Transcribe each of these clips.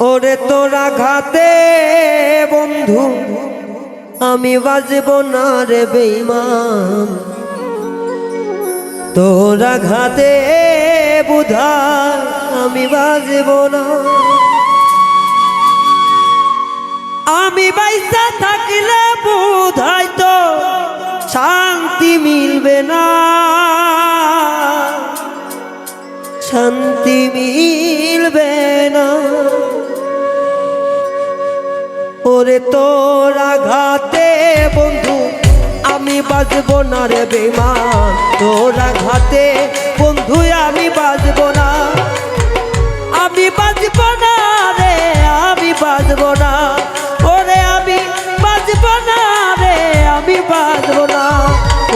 তোরা ঘাতে বন্ধু, আমি বাজব না রে বেইমান তোরা ঘাতে বুধা আমি বাজব না। আমি বাইসা থাকলে বুধাই তো, শান্তি মিলবে না। ওরে তোরা ঘাতে বন্ধু, আমি বাজবো না রে বেমান তোরা ঘাতে বন্ধু, আমি বাজবো না। আমি বাজবো না রে, আমি বাজবো না। ওরে, আমি বাজবো না রে, আমি বাজবো না।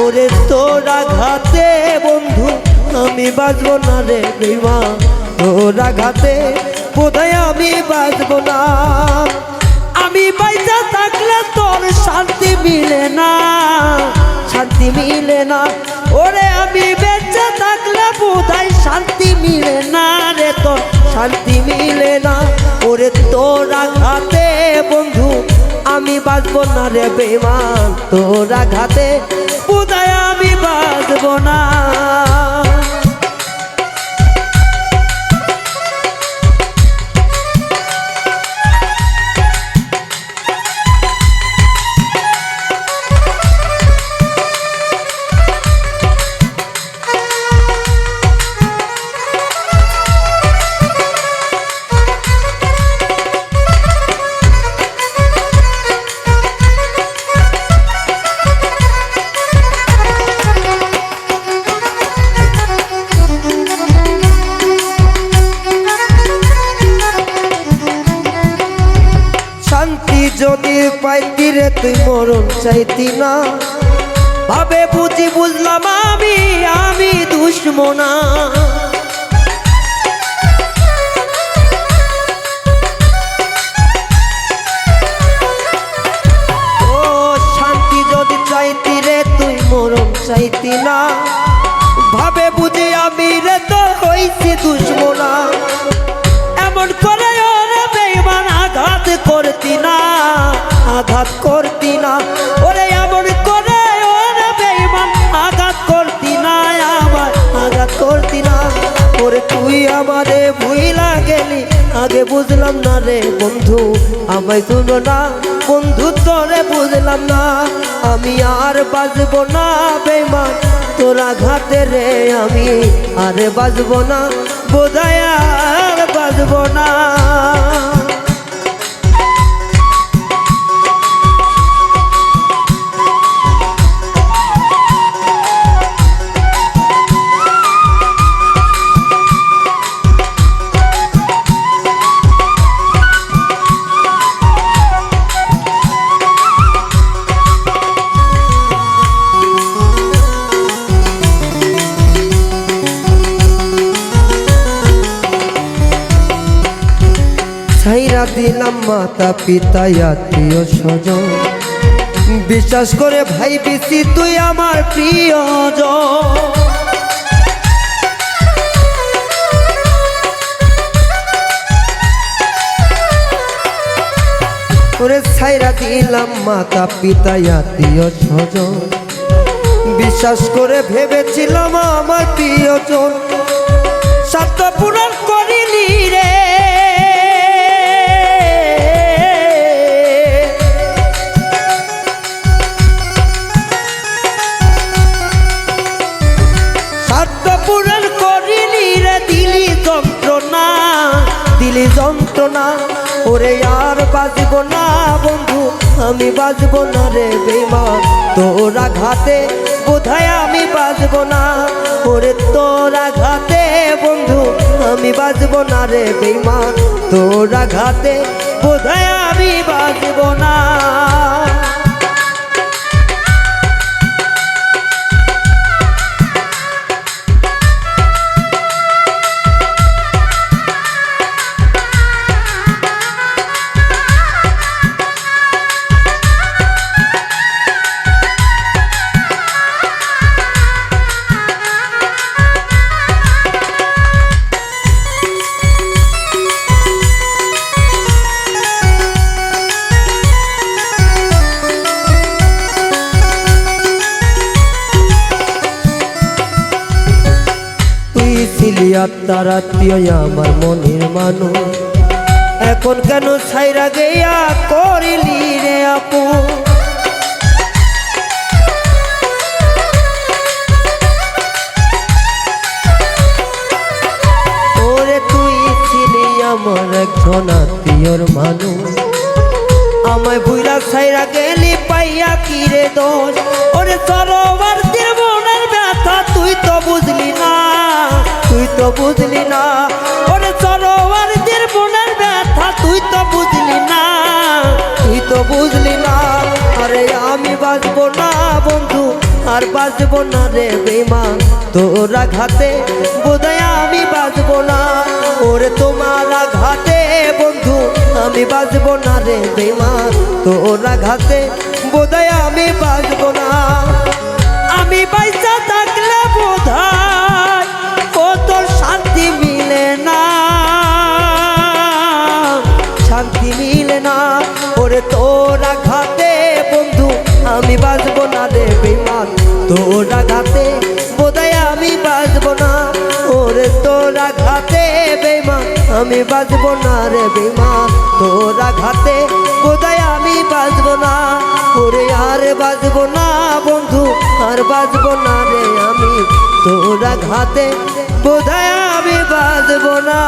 ওরে, তোরা ঘাতে বন্ধু, আমি বাজবো না রে বিমা তোরা ঘাতে বোধহয় আমি বাজবো না। আমি বাইজা থাকলে তোর শান্তি মিলে না, শান্তি মিলে না। ওরে আমি বেঁচে থাকলে বোধহয় শান্তি মিলে না রে তোর, শান্তি মিলে না। ওরে তোরা ঘাতে বন্ধু, আমি বাজবো না রে বেমান তোরা ঘাতে বোধহয় আমি বাজবো না। শান্তি যদি পাইতি রে তুই মরণ চাইতি না? ভাবে বুঝি বুঝলাম আমি আমি দুশ্মনা আঘাত করতি না। ওরে এমন করে ওরে বেইমান আঘাত করতি না আমার আঘাত করতি না। ওরে তুই আমারে ভুইলা গেলি, আগে বুঝলাম না রে বন্ধু, আমায় শুনো না। বন্ধু তোরে বুঝলাম না, আমি আর বাজবো না বেইমান তোরা ঘাটে রে আমি আরে বাজবো না, বোধহয় আর বাজবো না। মাতা পিতা, আত্মীয় স্বজন। বিশ্বাস করে ভাই বেশি তুই আমার প্রিয় ওরে ছাইরা দিলাম মাতা পিতা, আত্মীয় স্বজন। বিশ্বাস করে ভেবেছিলাম আমার প্রিয়জন। সত্য পূরণ করিলি রে। আমি বাজব না রে বেমান তোরা ঘাতে বোধহয় আমি বাজব না। ওরে তোরা ঘাতে বন্ধু, আমি বাজব না রে বেমান তোরা ঘাতে বোধহয় আমি বাজব না। আত্মার আত্মীয় আমার মনের মানুষ। এখন কেন ছাইরা গেয়া করিলি রে আপু? ওরে তুই ছিলি আমার একজন আত্মীয়র মানুষ। আমায় ভুইলা ছাইরা গেলি পাইয়া কি রে দোষ? ওরে সরোবর জীবনের ব্যথা তুই তো বুঝলি না। তো বুঝলি না। ওরে সরোবর জীবনের ব্যথা, তুই তো বুঝলি না। তুই তো বুঝলি না। আরে আমি বাঁচবো না বন্ধু, আর বাঁচবো না রে বেমান তোরা ঘাতে বোধহয় আমি বাঁচবো না। ওরে তোমার ঘাতে বন্ধু, আমি বাঁচবো না রে বেমান তোরা ঘাতে বোধহয় আমি বাঁচবো না। বেমান তোরা ঘাতে, বোধহয় আমি বাঁচবো না। ওরে তোরা ঘাতে বেমান আমি বাঁচবো না রে বেমান তোরা ঘাতে, বোধহয় আমি বাঁচবো না। ওরে আর বাঁচবো না বন্ধু, আর বাঁচবো না রে আমি। তোরা ঘাতে, বোধহয় আমি বাঁচবো না।